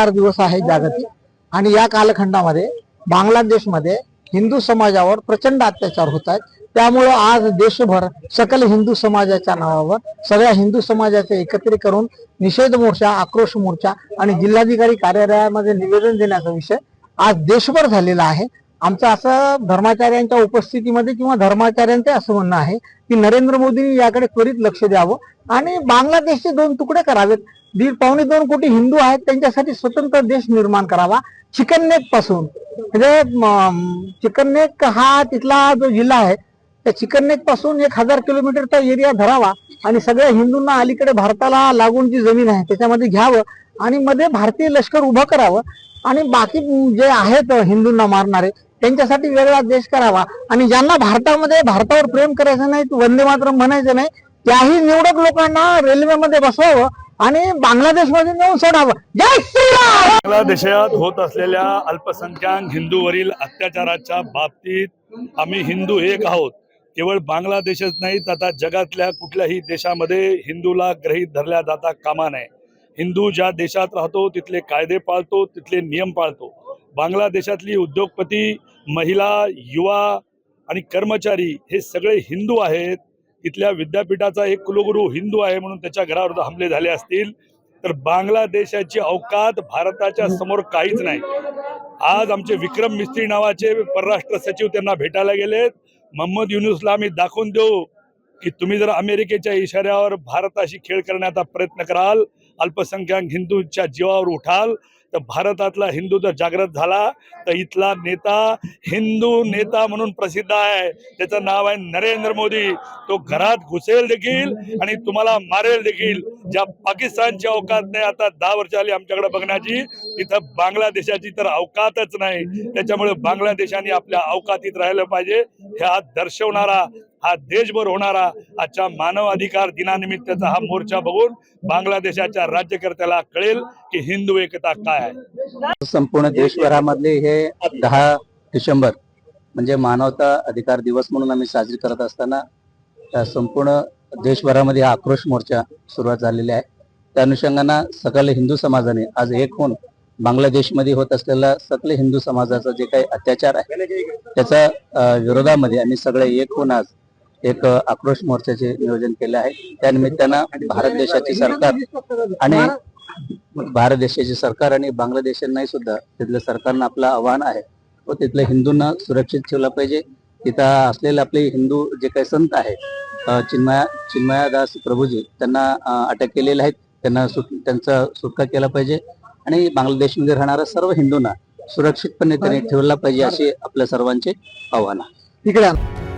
चार दिवस आहे जागतिक. आणि या कालखंडामध्ये बांगलादेशमध्ये हिंदू समाजावर प्रचंड अत्याचार होत आहेत. त्यामुळं आज देशभर सकल हिंदू समाजाच्या नावावर सगळ्या हिंदू समाजाचे एकत्रित करून निषेध मोर्चा आक्रोश मोर्चा आणि जिल्हाधिकारी कार्यालयामध्ये निवेदन देण्याचा विषय आज देशभर झालेला आहे. आमचं असं धर्माचार्यांच्या उपस्थितीमध्ये किंवा धर्माचार्यांचे असं म्हणणं आहे की नरेंद्र मोदींनी याकडे त्वरित लक्ष द्यावं आणि बांगलादेशचे दोन तुकडे करावेत. दीड पावणे दोन कोटी हिंदू आहेत त्यांच्यासाठी स्वतंत्र देश निर्माण करावा. चिकन नेकपासून. म्हणजे चिकन नेक हा तिथला जो जिल्हा आहे त्या चिकन नेकपासून एक हजार किलोमीटरचा एरिया धरावा आणि सगळ्या हिंदूंना अलीकडे भारताला लागून जी जमीन आहे त्याच्यामध्ये घ्यावं आणि मध्ये भारतीय लष्कर उभं करावं आणि बाकी जे आहेत हिंदूंना मारणारे त्यांच्यासाठी वेगळा देश करावा. आणि ज्यांना भारतामध्ये भारतावर प्रेम करायचं नाही वंदे मातरम म्हणायचं नाही त्याही निवडक लोकांना रेल्वेमध्ये बसवावं आणि बांगलादेशमध्ये नेऊन सोडावं. जय श्रीराम! बांगलादेशात होत असलेल्या अल्पसंख्याक हिंदूवरील अत्याचाराच्या बाबतीत आम्ही हिंदू एक आहोत. केवळ बांगलादेशच नाही तर आता जगातल्या कुठल्याही देशामध्ये हिंदूला ग्रहित धरल्या जाता कामा नये. हिंदू ज्या देशात राहतो तिथले कायदे पाळतो तिथले नियम पाळतो. बांगलादेशातली उद्योगपती महिला युवा आणि कर्मचारी हे सगळे हिंदू आहेत. तिथल्या विद्यापीठाचा एक कुलगुरू हिंदू आहे म्हणून त्याच्या घरावर हमले झाले असतील तर बांगलादेशाची अवकात भारताच्या समोर काहीच नाही. आज आमचे विक्रम मिस्त्री नावाचे परराष्ट्र सचिव त्यांना भेटायला गेलेत. मोहम्मद युनुसला आम्ही दाखवून देऊ. की तुम्ही जर अमेरिकेच्या इशाऱ्यावर भारताशी खेळ करण्याचा प्रयत्न कराल अल्पसंख्याक हिंदूंच्या जीवावर उठाल तर भारतातला हिंदू जर जागृत झाला तर इथला नेता हिंदू नेता म्हणून प्रसिद्ध आहे. त्याचं नाव आहे नरेंद्र मोदी. तो घरात घुसेल देखील आणि तुम्हाला मारेल देखील. ज्या पाकिस्तानची अवकात नाही आता दहा वर्ष आली आमच्याकडे बघण्याची तिथं बांगलादेशाची तर अवकातच नाही. त्याच्यामुळे बांगलादेशाने आपल्या अवकातीत राहिलं पाहिजे. हे हा दर्शवणारा हा देशभर होणारा आजच्या मानवाधिकार दिनानिमित्तचा हा मोर्चा बघून बांगलादेशाच्या राज्यकर्त्याला कळेल की हिंदू एकता काय आहे. संपूर्ण देशभरामधले हे दहा डिसेंबर म्हणजे मानवता अधिकार दिवस म्हणून आम्ही साजरी करत असताना त्या संपूर्ण देशभरामध्ये हा आक्रोश मोर्चा सुरुवात झालेली आहे. त्या अनुषंगानं सकल हिंदू समाजाने आज एक होऊन बांगलादेशमध्ये होत असलेला सकल हिंदू समाजाचा जे काही अत्याचार आहे त्याचा विरोधामध्ये आम्ही सगळे एक होऊन आज एक आक्रोश मोर्चाचे नियोजन केले आहे. त्यानिमित्तानं भारत देशाचे सरकार आणि भारत देशाचे सरकार आणि बांगलादेशांनाही सुद्धा तिथल्या सरकारनं आपलं आव्हान आहे. व तिथल्या हिंदूंना सुरक्षित ठेवलं पाहिजे. तिथं असलेले आपले हिंदू जे काही संत आहेत चिन्मया चिन्मयादास प्रभूजी त्यांना अटक केलेले आहेत. त्यांना सुट त्यांचा सुटका केला पाहिजे. आणि बांगलादेशमध्ये राहणाऱ्या सर्व हिंदूंना सुरक्षितपणे त्यांनी ठेवला पाहिजे असे आपल्या सर्वांचे आव्हान. आहे